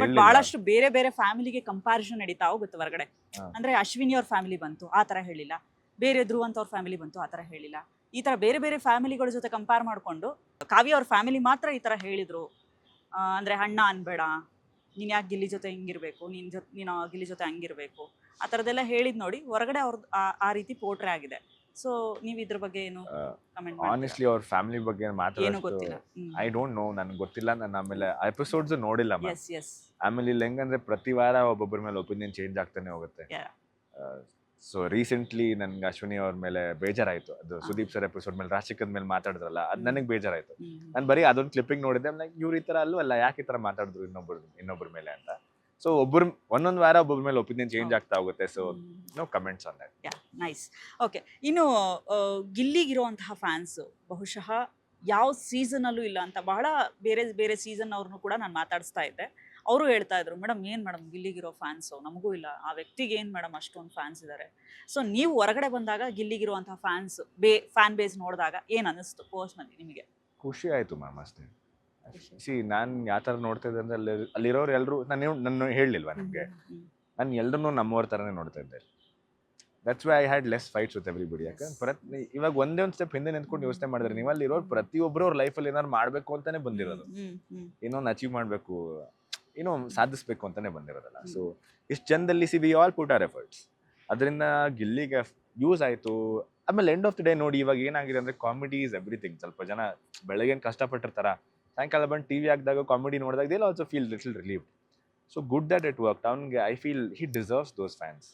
But ಬಹಳಷ್ಟು ಬೇರೆ ಬೇರೆ ಫ್ಯಾಮಿಲಿಗೆ ಕಂಪ್ಯಾರಿಸನ್ ನಡೀತಾ ಹೋಗುತ್ತೆ ಹೊರಗಡೆ. ಅಂದ್ರೆ ಅಶ್ವಿನಿ ಅವ್ರ ಫ್ಯಾಮಿಲಿ ಬಂತು ಆ ತರ ಹೇಳಿಲ್ಲ. ಬೇರೆ ಧ್ರುವಂತ್ ಅವ್ರ ಫ್ಯಾಮಿಲಿ ಬಂತು ಆ ತರ ಹೇಳಿಲ್ಲ. ಈ ತರ ಬೇರೆ ಬೇರೆ ಫ್ಯಾಮಿಲಿಗಳ ಜೊತೆ ಕಂಪೇರ್ ಮಾಡ್ಕೊಂಡು ಕಾವ್ಯ ಅವ್ರ ಫ್ಯಾಮಿಲಿ ಮಾತ್ರ ಈ ತರ ಹೇಳಿದ್ರು. ಅಂದ್ರೆ ಅಣ್ಣ ಅನ್ಬೇಡ ನೀನ್ ಯಾಕೆ ಗಿಲ್ಲಿ ಜೊತೆ ಹಿಂಗಿರ್ಬೇಕು ನಿನ್ ಜೊತೆ ನೀನು ಗಿಲ್ಲಿ ಜೊತೆ ಹಂಗಿರ್ಬೇಕು ಆ ಥರದ್ದೆಲ್ಲ ಹೇಳಿದ್ ನೋಡಿ ಹೊರಗಡೆ ಅವ್ರದ್ದು ಆ ರೀತಿ ಪೋಟ್ರೆ ಆಗಿದೆ. ಸೊ ನೀವು ಇದ್ರ ಬಗ್ಗೆ ಏನು ಕಮೆಂಟ್ ಆನೆಸ್ಟ್ಲಿ ಅವ್ರ ಫ್ಯಾಮಿಲಿ ಬಗ್ಗೆ ಏನು ಗೊತ್ತಿಲ್ಲ. ಐ ಡೋಂಟ್ ನೋ ನನ್ಗೆ ಗೊತ್ತಿಲ್ಲ. ನಾನು ಆಮೇಲೆ ಎಪಿಸೋಡ್ಸ್ ನೋಡಿಲ್ಲ ಮ್ಯಾಮ್ ಎಸ್ ಎಸ್ ಆಮೇಲೆ ಇಲ್ಲಿ ಹೆಂಗಂದ್ರೆ ಪ್ರತಿ ವಾರ ಒಬ್ಬೊಬ್ಬರ ಮೇಲೆ ಒಪಿನಿಯನ್ ಚೇಂಜ್ ಆಗ್ತಾನೆ ಹೋಗುತ್ತೆ. Yeah. ಸೊ ರೀಸೆಂಟ್ಲಿ ನನ್ಗೆ ಅಶ್ವಿನಿ ಅವ್ರ ಮೇಲೆ ಬೇಜಾರಾಯ್ತು. ಅದು ಸುದೀಪ್ ಸರ್ ಎಪಿಸೋಡ್ ಮೇಲೆ ರಾಶಿಕದ ಮೇಲೆ ಮಾತಾಡಿದ್ರಲ್ಲ ಅದ್. ನನಗೆ ಬೇಜಾರಾಯ್ತು. ನಾನು ಬರೀ ಅದೊಂದು ಕ್ಲಿಪ್ಪಿಂಗ್ ನೋಡಿದ್ದೆ. ಲೈಕ್ ಇವ್ರು ಈ ತರ ಅಲ್ಲೂ ಅಲ್ಲ ಯಾಕೆ ಈ ತರ ಮಾತಾಡಿದ್ರು ಇನ್ನೊಬ್ರು ಇನ್ನೊಬ್ರ ಮೇಲೆ ಅಂತ. ಸೊ ಒಬ್ಬರು ಒಂದೊಂದು ವಾರ ಒಬ್ಬೊಬ್ಬರ ಮೇಲೆ ಒಪಿನಿಯನ್ ಚೇಂಜ್ ಆಗ್ತಾ ಹೋಗುತ್ತೆ. So no comments on that yeah nice okay ಇನ್ನು ಗಿಲ್ಲಿಗಿರುವಂತಹ ಫ್ಯಾನ್ಸ್ ಬಹುಶಃ ಯಾವ ಸೀಸನಲ್ಲೂ ಇಲ್ಲ ಅಂತ ಬಹಳ ಬೇರೆ ಬೇರೆ ಸೀಸನ್ ಅವ್ರನ್ನೂ ಕೂಡ ನಾನು ಮಾತಾಡಿಸ್ತಾ ಇದ್ದೆ. ಅವರು ಹೇಳ್ತಾ ಇದ್ರು ಮೇಡಮ್ ಏನು ಮೇಡಮ್ ಗಿಲ್ಲಿಗಿರೋ ಫ್ಯಾನ್ಸು ನಮಗೂ ಇಲ್ಲ. ಆ ವ್ಯಕ್ತಿಗೆ ಏನು ಮೇಡಮ್ ಅಷ್ಟೊಂದು ಫ್ಯಾನ್ಸ್ ಇದ್ದಾರೆ ಸೊ ನೀವು ಹೊರಗಡೆ ಬಂದಾಗ ಗಿಲ್ಲಿಗಿರುವಂತಹ ಫ್ಯಾನ್ಸ್ ಬೇ ಫ್ಯಾನ್ ಬೇಸ್ ನೋಡಿದಾಗ ಏನು ಅನ್ನಿಸ್ತು? ಪರ್ಸ್ನಲಿ ನಿಮಗೆ. ಖುಷಿ ಆಯ್ತು ಮ್ಯಾಮ್ ಅಷ್ಟೇ. ಸಿ ನಾನು ಯಾವ ಥರ ನೋಡ್ತಾ ಇದ್ದೆ ಅಂದ್ರೆ ಅಲ್ಲಿ ಅಲ್ಲಿರೋರು ಎಲ್ಲರೂ ನಾನು ನನ್ನ ಹೇಳಲಿಲ್ವಾ ನಿಮಗೆ? ನಾನು ಎಲ್ಲರನ್ನೂ ನಮ್ಮವ್ರ ಥರನೇ ನೋಡ್ತಾ ಇದ್ದೆ. That's why I had less fights with everybody ಯಾಕಂದ್ರೆ ಪ್ರತಿ ಇವಾಗ ಒಂದೇ ಒಂದು ಸ್ಟೆಪ್ ಹಿಂದೆ ನಿಂತ್ಕೊಂಡು ಯೋಚನೆ ಮಾಡಿದ್ರೆ ನೀವು ಅಲ್ಲಿರೋರು ಪ್ರತಿಯೊಬ್ಬರು ಅವ್ರ ಲೈಫಲ್ಲಿ ಏನಾದ್ರು ಮಾಡಬೇಕು ಅಂತಾನೆ ಬಂದಿರೋದು. ಏನೊಂದು ಅಚೀವ್ ಮಾಡಬೇಕು ಏನೋ ಸಾಧಿಸ್ಬೇಕು ಅಂತಾನೆ ಬಂದಿರೋದಲ್ಲ. ಸೊ ಇಷ್ಟು ಜನದಲ್ಲಿ see we all put our efforts ಅದರಿಂದ ಗಿಲ್ಲಿಗೆ ಯೂಸ್ ಆಯಿತು. ಆಮೇಲೆ ಎಂಡ್ ಆಫ್ ದ ಡೇ ನೋಡಿ ಇವಾಗ ಏನಾಗಿದೆ ಅಂದರೆ ಕಾಮಿಡಿ ಈಸ್ ಎವ್ರಿಥಿಂಗ್ ಸ್ವಲ್ಪ ಜನ ಬೆಳಗ್ಗೆ ಕಷ್ಟಪಟ್ಟಿರ್ತಾರ. ಸಾಯಂಕಾಲ ಬಂದು ಟಿ ವಿ ಹಾಕಿದಾಗ ಕಾಮಿಡಿ ನೋಡಿದಾಗ they also feel little relieve so good that it work ಅವ್ನಿಗೆ I feel he deserves those fans